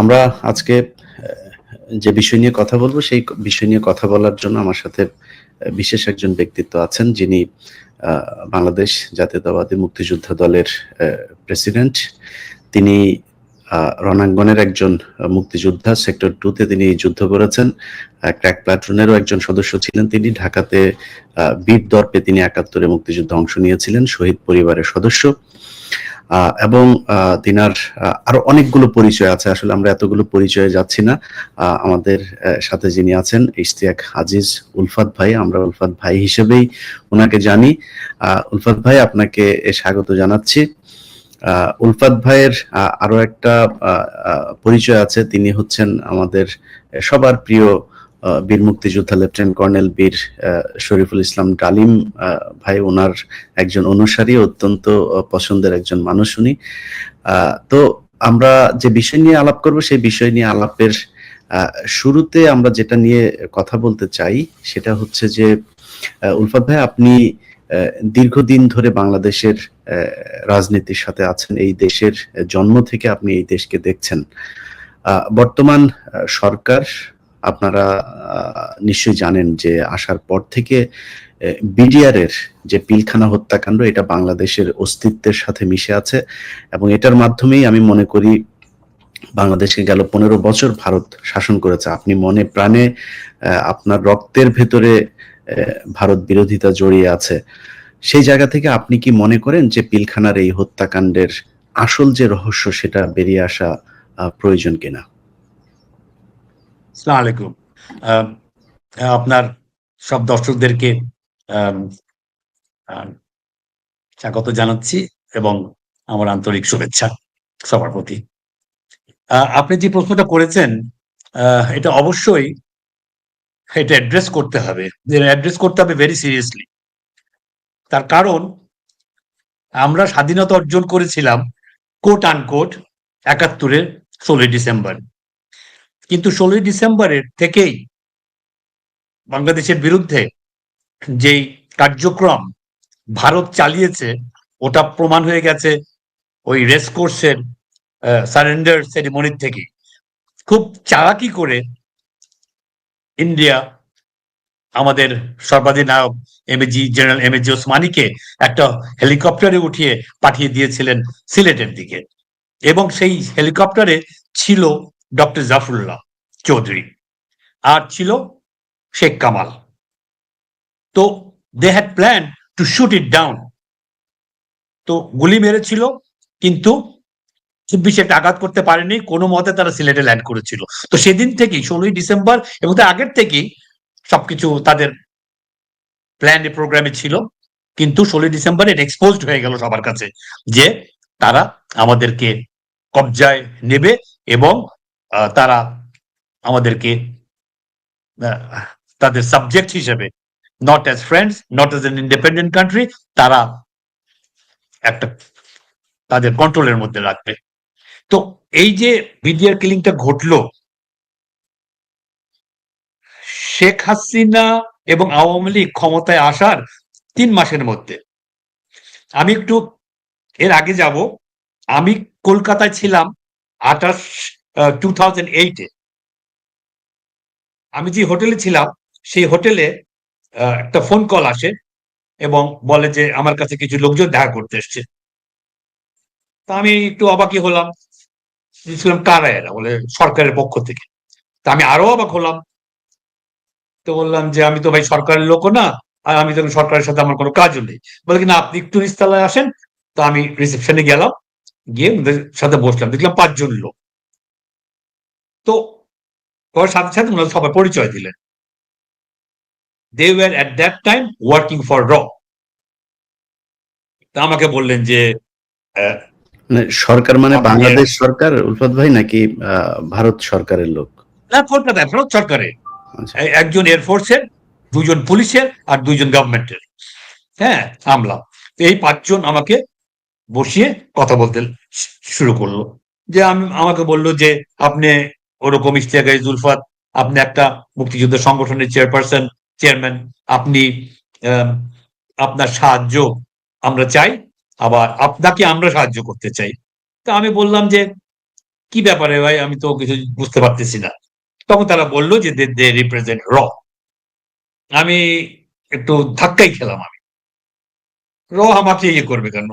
আমরা আজকে যে বিষয় নিয়ে কথা বলব, সেই বিষয় নিয়ে কথা বলার জন্য আমার সাথে বিশেষ একজন ব্যক্তিত্ব আছেন, যিনি বাংলাদেশ জাতীয়তাবাদী মুক্তিযোদ্ধা দলের প্রেসিডেন্ট। তিনি রণাঙ্গনের একজন মুক্তিযোদ্ধা। সেক্টর টুতে তিনি যুদ্ধ করেছেন। ক্র্যাক প্লাটুনেরও একজন সদস্য ছিলেন তিনি। ঢাকাতে বীর দর্পে তিনি একাত্তরে মুক্তিযুদ্ধে অংশ নিয়েছিলেন, শহীদ পরিবারের সদস্য। এবং তিনার আরও অনেকগুলো পরিচয় আছে। আসলে আমরা এতগুলো পরিচয়ে যাচ্ছি না। আমাদের সাথে যিনি আছেন, ইশতিয়াক আজিজ উলফাত ভাই, আমরা উলফাত ভাই হিসেবেই ওনাকে জানি। উলফাত ভাই, আপনাকে স্বাগত জানাচ্ছি। উলফাত ভাইয়ের আরও একটা পরিচয় আছে। তিনি হচ্ছেন আমাদের সবার প্রিয় বীর মুক্তিযোদ্ধা লেফটেন্যান্ট কর্নেল বীর শরীফুল ইসলাম ডালিম ভাই, ওনার একজন অনুসারী, অত্যন্ত পছন্দের একজন মানুষ উনি। তো আমরা যে বিষয় নিয়ে আলাপ করব, সেই বিষয় নিয়ে আলাপের শুরুতে আমরা যেটা নিয়ে কথা বলতে চাই, সেটা হচ্ছে যে উলফাত ভাই, আপনি দীর্ঘদিন ধরে বাংলাদেশের রাজনীতির সাথে আছেন, এই দেশের জন্ম থেকে আপনি এই দেশকে দেখছেন। বর্তমান সরকার আপনারা নিশ্চয়ই জানেন যে আসার পর থেকে বিডিআরের যে পিলখানা হত্যাকাণ্ড, এটা বাংলাদেশের অস্তিত্বের সাথে মিশে আছে এবং এটার মাধ্যমেই আমি মনে করি বাংলাদেশকে গেল পনেরো বছর ভারত শাসন করেছে। আপনি মনে প্রাণে আপনার রক্তের ভেতরে ভারত বিরোধিতা জড়িয়ে আছে। সেই জায়গা থেকে আপনি কি মনে করেন যে পিলখানার এই হত্যাকাণ্ডের আসল যে রহস্য, সেটা বেরিয়ে আসা প্রয়োজন কিনা? সালাম আলাইকুম। আপনার সব দর্শকদেরকে স্বাগত জানাচ্ছি এবং আমার আন্তরিক শুভেচ্ছা সবার প্রতি। আপনি যে প্রশ্নটা করেছেন এটা অবশ্যই এটা অ্যাড্রেস করতে হবে। অ্যাড্রেস করতে হবে ভেরি সিরিয়াসলি তার কারণ, আমরা স্বাধীনতা অর্জন করেছিলাম কোট আনকোট একাত্তরের ষোলোই ডিসেম্বর। কিন্তু ষোলোই ডিসেম্বরের থেকেই বাংলাদেশের বিরুদ্ধে যেই কার্যক্রম ভারত চালিয়েছে, ওটা প্রমাণ হয়ে গেছে ওই রেস কোর্সের সারেন্ডার সেরিমনির থেকে। খুব চালাকি করে ইন্ডিয়া আমাদের সর্বাধিনায়ক এমএজি জেনারেল এমএজি ওসমানীকে একটা হেলিকপ্টারে উঠিয়ে পাঠিয়ে দিয়েছিলেন সিলেটের দিকে। এবং সেই হেলিকপ্টারে ছিল ডক্টর জাফরুল্লাহ চৌধুরী। আর ছিল শেখ কামাল। তো they had plan to shoot it down তো গুলি মেরেছিল, কিন্তু খুব বেশি একটা আঘাত করতে পারেনি, কোনো মতে তারা সিলেটে ল্যান্ড করেছিল। তো সেদিন থেকেই, ষোলোই ডিসেম্বর, এবং তার আগের থেকেই সবকিছু তাদের প্ল্যান প্রোগ্রামে ছিল। কিন্তু ষোলোই ডিসেম্বর এটা এক্সপোজড হয়ে গেল সবার কাছে যে তারা আমাদেরকে কবজায় নেবে এবং তারা আমাদেরকে তাদের সাবজেক্ট হিসেবে not as friends not as an independent country তারা একটা তাদের কন্ট্রোলের মধ্যে রাখবে। তো এই যে বিডিআর কিলিংটা ঘটলো, শেখ হাসিনা এবং আওয়ামী লীগ ক্ষমতায় আসার তিন মাসের মধ্যে। আমি একটু এর আগে যাব। আমি কলকাতায় ছিলাম আঠাশ টু থাউজেন্ড এইটে আমি যে হোটেলে ছিলাম, সেই হোটেলে একটা ফোন কল আসে এবং বলে যে আমার কাছে কিছু লোকজন দেখা করতে এসছে। তা আমি একটু অবাকি হলাম। বুঝলাম কারা এরা বলে সরকারের পক্ষ থেকে। তা আমি আরও অবাক হলাম। তো বললাম যে, আমি তো ভাই সরকারের লোকও না, আর আমি তো সরকারের সাথে আমার কোনো কাজও নেই। বলে কি, না, আপনি একটু নিচতলায় আসেন। তো আমি রিসেপশনে গেলাম। গিয়ে ওদের সাথে বসলাম। দেখলাম পাঁচজন লোক। তো ওর সাথে সাথে ওনারা সবাই পরিচয় দিলেন। They were at that time working for র তা আমাকে বললেন যে মানে সরকার মানে বাংলাদেশ সরকার উলফাত ভাই নাকি ভারত সরকারের লোক? না কলকাতায় ভারত সরকারের। আচ্ছা। একজন এয়ারফোর্সের দুজন পুলিশের আর দুইজন গভর্নমেন্টের হ্যাঁ আমলা। এই পাঁচজন আমাকে বসিয়ে কথা বলতে শুরু করল। যে আমি আমাকে বলল যে আপনি ওরকম ইশতিয়াক জুলফাত, আপনি একটা মুক্তিযুদ্ধ সংগঠনের চেয়ারপারসন, চেয়ারম্যান, আপনি আপনার সাহায্য আমরা চাই, আবার আপনাকে আমরা সাহায্য করতে চাই। তা আমি বললাম যে, কি ব্যাপারে ভাই? আমি তো কিছু বুঝতে পারতেছি না। তখন তারা বলল যে দে রিপ্রেজেন্ট র আমি একটু ধাক্কাই খেলাম আমি। র আমাকে ইয়ে করবে কেন?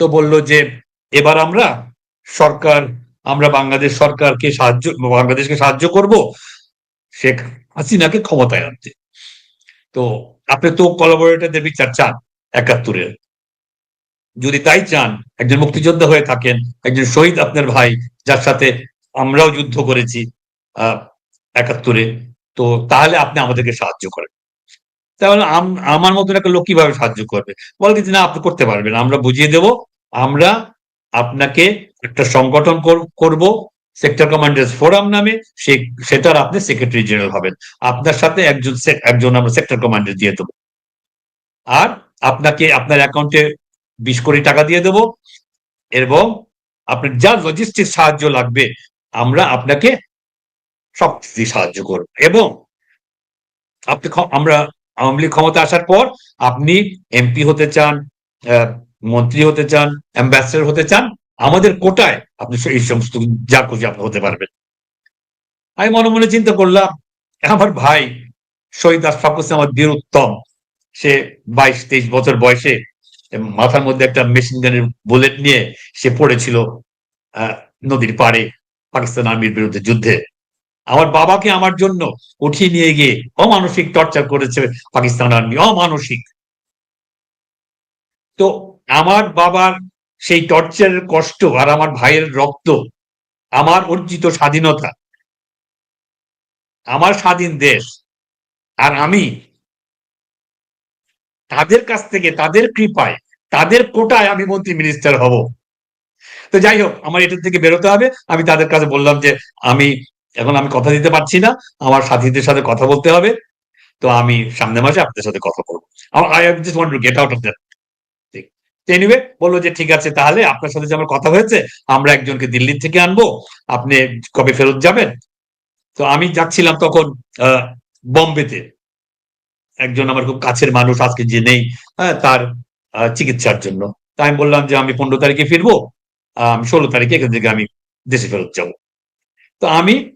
তো বলল যে, এবার আমরা সরকার আমরা বাংলাদেশ সরকারকে সাহায্য, বাংলাদেশকে সাহায্য করব, শেখ হাসিনাকে ক্ষমতায় আনতে। তো আপনি তো কলাবোরেটরদের বিচার চান একাত্তরের যদি তাই চান, একজন মুক্তিযোদ্ধা হয়ে থাকেন, একজন শহীদ আপনার ভাই, যার সাথে আমরাও যুদ্ধ করেছি আহ একাত্তরে, তো তাহলে আপনি আমাদেরকে সাহায্য করেন। তাহলে আম- আমার মতন একটা লোক কীভাবে সাহায্য করবে? বলে যে না, আপনি করতে পারবেন, আমরা বুঝিয়ে দেব, আমরা আপনাকে একটা সংগঠন কর- করব সেক্টর কমান্ডার্স ফোরাম নামে, সে, সেটার আপনি সেক্রেটারি জেনারেল হবেন। আপনার সাথে একজন একজন আমরা সেক্টর কমান্ডার দিয়ে দেবো। আর আপনাকে আপনার অ্যাকাউন্টে বিশ কোটি টাকা দিয়ে দেবো। এবং আপনার যা লজিস্টিক সাহায্য লাগবে, আমরা আপনাকে সব সাহায্য করব। এবং আপনি আমরা আওয়ামী লীগ ক্ষমতা আসার পর আপনি এমপি হতে চান মন্ত্রী হতে চান অ্যাম্বাসেডর হতে চান, আমাদের কোটায় আপনি এই সমস্ত যা খুশি আপনি হতে পারবেন। আমি মনে মনে চিন্তা করলাম, আমার ভাই শহীদ আশফাক হোসেন আমার বীর উত্তম। সে বাইশ, তেইশ বছর বয়সে মাথার মধ্যে একটা মেশিন গানের বুলেট নিয়ে সে পড়েছিল নদীর পাড়ে পাকিস্তান আর্মির বিরুদ্ধে যুদ্ধে। আমার বাবাকে আমার জন্য উঠিয়ে নিয়ে গিয়ে অমানসিক টর্চার করেছে পাকিস্তান আর্মি, অমানসিক। তো আমার বাবার সেই টর্চারের কষ্ট আর আমার ভাইয়ের রক্ত, আমার অর্জিত স্বাধীনতা, আমার স্বাধীন দেশ আর আমি তাদের কাছ থেকে, তাদের কৃপায়, তাদের কোটায় আমি মন্ত্রী মিনিস্টার হব। তো যাই হোক, আমার এটার থেকে বেরোতে হবে। আমি তাদের কাছে বললাম যে, আমি এখন আমি কথা দিতে পারছি না, আমার সাথীদের সাথে কথা বলতে হবে। তো আমি সামনের মাসে আপনাদের সাথে কথা বলব। I just want to get out of that anyway বলল যে ঠিক আছে তাহলে আপনার সাথে যে আমার কথা হয়েছে আমরা একজনকে দিল্লি থেকে আনব আপনি কবে ফেরত যাবেন? তো আমি যাচ্ছিলাম তখন বম্বেতে। একজন আমার খুব কাছের মানুষ আজকে যে নেই হ্যাঁ, তার চিকিৎসার জন্য। তাই আমি বললাম যে আমি পনেরো তারিখে ফিরবো আমি ষোলো তারিখে এখান থেকে আমি দেশে ফেরত যাব। তো আমি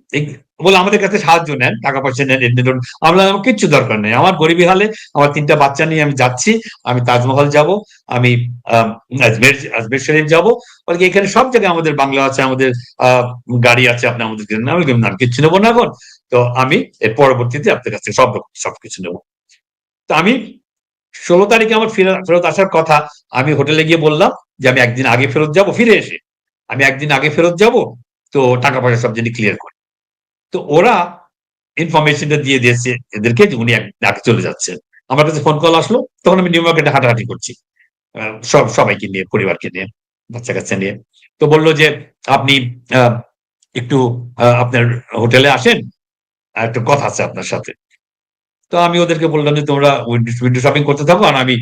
বলে আমাদের কাছে সাহায্য নেন, টাকা পয়সা নেন এমনি ধরুন, আমরা আমার কিচ্ছু দরকার নেই। আমার গরিবী হালে আমার তিনটা বাচ্চা নিয়ে আমি যাচ্ছি, আমি তাজমহল যাব, আমি আজমের আজমের শরীফ যাব। বলে এখানে সব জায়গায় আমাদের বাংলা আছে, আমাদের গাড়ি আছে, আপনি আমাদের আমি না, কিচ্ছু নেব না এখন। তো আমি এর পরবর্তীতে আপনার কাছে সব রকম, সবকিছু নেব। তো আমি ষোলো তারিখে আমার ফেরা- ফেরত আসার কথা, আমি হোটেলে গিয়ে বললাম যে আমি একদিন আগে ফেরত যাব, ফিরে এসে। আমি একদিন আগে ফেরত যাব তো টাকা পয়সা সব জিনিস ক্লিয়ার করে। তো ওরা ইনফরমেশনটা দিয়ে দিয়েছে এদেরকে উনি একদিন চলে যাচ্ছেন। আমার কাছে ফোন কল আসলো, তখন আমি নিউ মার্কেটে হাঁটাহাঁটি করছি। সব, সবাইকে নিয়ে, পরিবারকে নিয়ে বাচ্চা কাচ্চা নিয়ে। তো বলল যে, আপনি একটু আপনার হোটেলে আসেন একটু কথা আছে আপনার সাথে। তো আমি ওদেরকে বললাম যে, তোমরা উইন্ডো শপিং করতে থাকো, আর আমি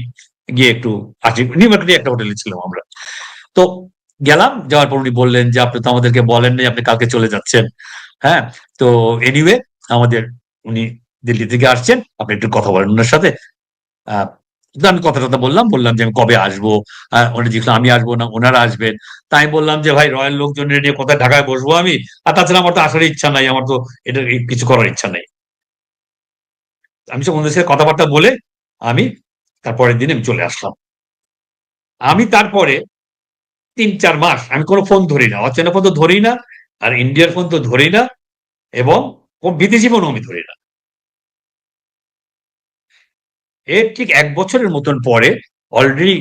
গিয়ে একটু আসি। নিউ মার্কেটে একটা হোটেলে ছিলাম আমরা। তো গেলাম, যাওয়ার পর উনি বললেন যে, আপনি তো আমাদেরকে বলেন নাই, আপনি কালকে চলে যাচ্ছেন। হ্যাঁ তো এনিওয়ে আমাদের উনি দিল্লি থেকে আসছেন, আপনি একটু কথা বলেন ওনার সাথে। আমি কথা টথা বললাম বললাম যে, আমি কবে আসব? উনি জিজ্ঞেস আমি আসব না, ওনারা আসবেন। তাই বললাম যে, ভাই, রয়্যাল লোকজন নিয়ে কোথায় ঢাকায় বসবো আমি? আর তাছাড়া আমার তো আসার ইচ্ছা নাই, আমার তো এটা কিছু করার ইচ্ছা নেই। আমি সব ওনাদের সাথে কথাবার্তা বলে আমি তারপরের দিন আমি চলে আসলাম। আমি তারপরে তিন, চার মাস, আমি কোনো ফোন ধরি না, অচেনা ফোন তো ধরি না, আর ইন্ডিয়ার ফোন তো ধরি না, এবং বিদেশি ফোনও আমি ধরি না। এর ঠিক এক বছরের মতন পরে অলরেডি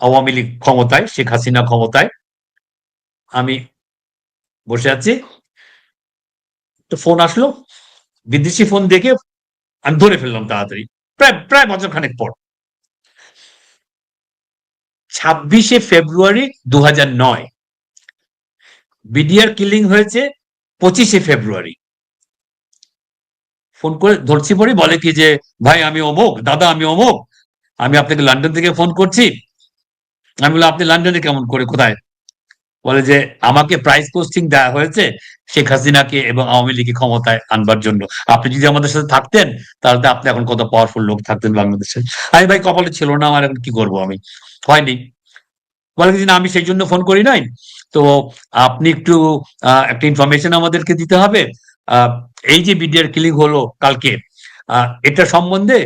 আওয়ামী লীগ ক্ষমতায়, শেখ হাসিনা ক্ষমতায়, আমি বসে আছি। তো ফোন আসলো, বিদেশি ফোন দেখে আমি ধরে ফেললাম তাড়াতাড়ি, প্রায় প্রায় বছর খানেক পর। ছাব্বিশে ফেব্রুয়ারি দু নয়। বিডিআর কিলিং হয়েছে পঁচিশে ফেব্রুয়ারি। ফোন করে ধরছি পরে বলে কি যে, ভাই, আমি অমুক দাদা, আমি অমুক আমি আপনাকে লন্ডন থেকে ফোন করছি। আমি বললাম, আপনি লন্ডনে কেমন করে, কোথায়? বলে যে, আমাকে প্রাইস পোস্টিং দেওয়া হয়েছে শেখ হাসিনাকে এবং আওয়ামী লীগকে ক্ষমতায় আনবার জন্য। আপনি যদি আমাদের সাথে থাকতেন, তাহলে আপনি এখন কত পাওয়ারফুল লোক থাকতেন বাংলাদেশে। আমি ভাই, কপালে ছিল না আমার, এখন কি করব আমি? হয়নি। বলে না, আমি সেই জন্য ফোন করি নাই। তো আপনি একটু একটা ইনফরমেশন আমাদেরকে দিতে হবে। এই যে বিডিআর কিলিং হলো কালকে এটা সম্বন্ধে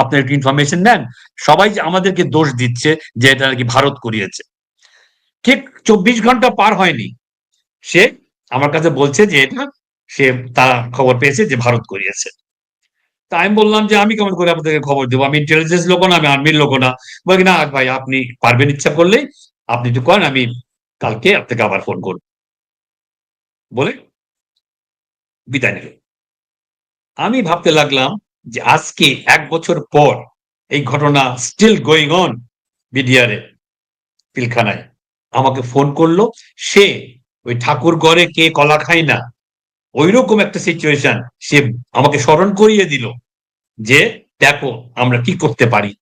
আপনার একটু ইনফরমেশন নেন। সবাই আমাদেরকে দোষ দিচ্ছে যে, এটা নাকি ভারত করিয়েছে। ঠিক চব্বিশ ঘণ্টা পার হয়নি। সে আমার কাছে বলছে যে এটা সে তার খবর পেয়েছে যে ভারত করিয়েছে। তা আমি বললাম যে আমি কেমন করে আপনাদেরকে খবর দেবো? আমি ইন্টেলিজেন্স লোক না, আমি আর্মির লোক না। বলি না, ভাই, আপনি পারবেন ইচ্ছা করলেই। আপনি একটু করেন, আমি কালকে আপনাকে আবার ফোন করব। বলে বিদায় নিল। আমি ভাবতে লাগলাম যে আজকে এক বছর পর এই ঘটনা স্টিল গোয়িং অন বিডিআরে পিলখানায়। আমাকে ফোন করল, সে ওই ঠাকুর ঘরে কে কলা খায় না ওই রকম একটা সিচুয়েশন সে আমাকে স্মরণ করিয়ে দিল যে দেখো আমরা কি করতে পারি।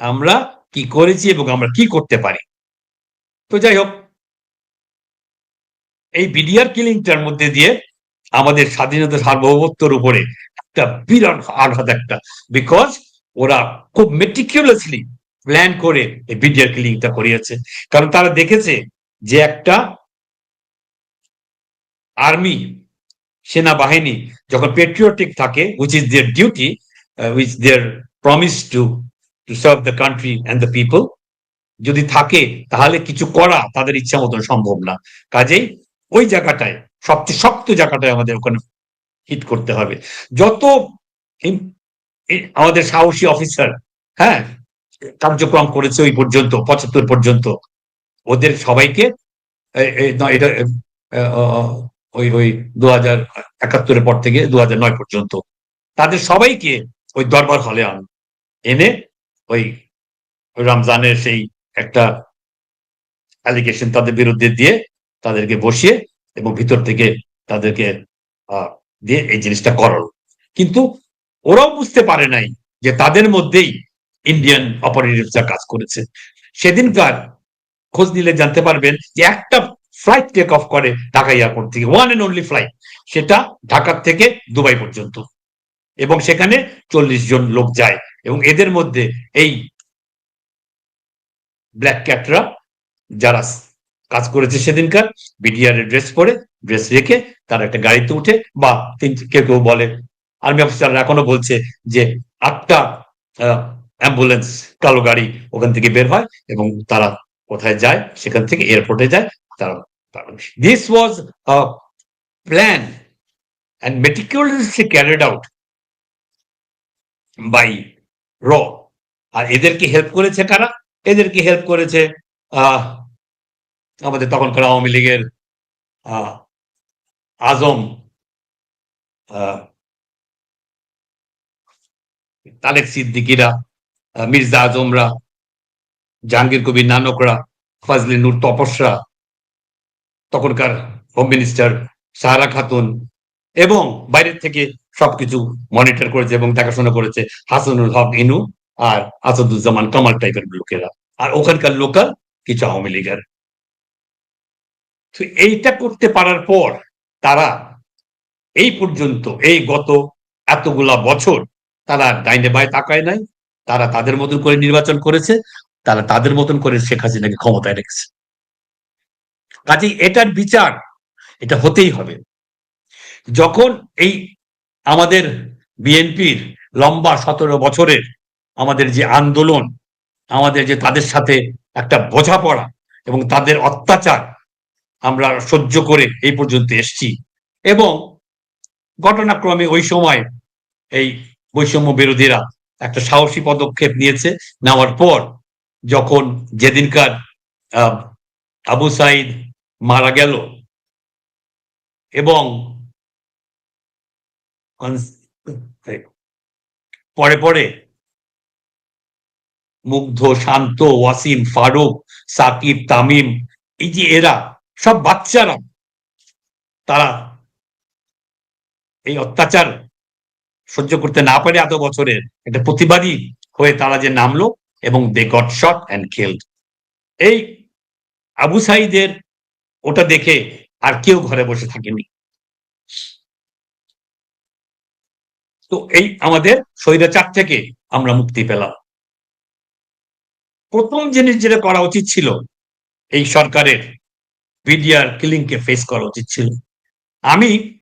আমরা কি করেছি এবং আমরা কি করতে পারি। তো যাই হোক, এই বিডিআর কিলিংটার মধ্যে দিয়ে আমাদের স্বাধীনতা সার্বভৌমত্বর উপরে একটা বিরাট আঘাত একটা বিকজ ওরা খুব মেটিকুলাসলি প্ল্যান করে এই বিডিআর কিলিংটা করিয়েছে। কারণ তারা দেখেছে যে একটা আর্মি সেনাবাহিনী যখন পেট্রিয়টিক থাকে which is their duty which their promise to to serve the country and the people যদি থাকে, তাহলে কিছু করা তাদের ইচ্ছা মতন সম্ভব না। কাজেই ওই জায়গাটায় সবচেয়ে শক্ত জায়গাটায় আমাদের ওখানে হিট করতে হবে। যত আমাদের সাহসী অফিসার হ্যাঁ কার্যক্রম করেছে ওই পর্যন্ত, পঁচাত্তর পর্যন্ত। ওদের সবাইকে এটা ওই ওই দু হাজার একাত্তরের পর থেকে দু হাজার নয় পর্যন্ত। তাদের সবাইকে ওই দরবার হলে আন, এনে ওই রমজানের সেই একটা অ্যালিগেশন তাদের বিরুদ্ধে দিয়ে তাদেরকে বসিয়ে এবং ভিতর থেকে তাদেরকে দিয়ে এই জিনিসটা করালো। কিন্তু ওরাও বুঝতে পারে নাই যে তাদের মধ্যেই ইন্ডিয়ান অপারেটিভসরা কাজ করেছে। সেদিনকার খোঁজ নিলে জানতে পারবেন যে একটা ফ্লাইট টেক অফ করে ঢাকা এয়ারপোর্ট থেকে ওয়ান এন্ড অনলি ফ্লাইট সেটা ঢাকার থেকে দুবাই পর্যন্ত। এবং সেখানে চল্লিশ জন লোক যায় এবং এদের মধ্যে এই ব্ল্যাক ক্যাটরা যারা কাজ করেছে সেদিনকার বিডিআর ড্রেস পরে ড্রেস রেখে তারা একটা গাড়িতে উঠে বা কেউ কেউ বলে আর্মি অফিসাররা এখনও বলছে যে আটটা অ্যাম্বুলেন্স, কালো গাড়ি ওখান থেকে বের হয় এবং তারা কোথায় যায়, সেখান থেকে এয়ারপোর্টে যায়, তারা this was plan and meticulously carried out by র আর এদেরকে হেল্প করেছে কারা? এদেরকে হেল্প করেছে আমাদের তখনকার আওয়ামী লীগের আজম তালেক সিদ্দিকিরা মির্জা আজমরা, জাহাঙ্গীর কবির নানকরা, ফজলে নূর তপসরা, তখনকার হোম মিনিস্টার সাহারা খাতুন এবং বাইরের থেকে সবকিছু মনিটর করেছে এবং দেখাশোনা করেছে হাসানুল হক, ইনু আর আসাদুজ্জামান কামাল টাইপের লোকেরা। আর ওখানকার লোকাল কিছু আওয়ামী লীগের। তো এইটা করতে পারার পর তারা এই পর্যন্ত, এই গত এতগুলা বছর তারা ডাইনে বাই তাকায় নাই তারা তাদের মতন করে নির্বাচন করেছে, তারা তাদের মতন করে শেখ হাসিনাকে ক্ষমতায় রেখেছে। কাজেই এটার বিচার, এটা হতেই হবে। যখন এই আমাদের বিএনপির লম্বা সতেরো বছরের আমাদের যে আন্দোলন, আমাদের যে তাদের সাথে একটা বোঝাপড়া এবং তাদের অত্যাচার আমরা সহ্য করে এই পর্যন্ত এসছি এবং ঘটনাক্রমে ওই সময় এই বৈষম্য বিরোধীরা একটা সাহসী পদক্ষেপ নিয়েছে নেওয়ার পর যখন যেদিনকার আবু সাইদ মারা গেল এবং পরে পরে মুগ্ধ, শান্ত, ওয়াসিম, ফারুক, সাকিব, তামিম, এই যে এরা, সব বাচ্চারা, তারা এই অত্যাচার সহ্য করতে না পারে এত বছরের। একটা প্রতিবাদী হয়ে তারা যে নামলো এবং they got shot and killed এই আবু সাইদের ওটা দেখে আর কেউ ঘরে বসে থাকেনি। তো এই আমাদের স্বৈরাচার থেকে আমরা মুক্তি পেলাম। প্রথম জিনিস যেটা করা উচিত ছিল, এই সরকারের বিডিআর কিলিংকে ফেস করা উচিত ছিল। আমি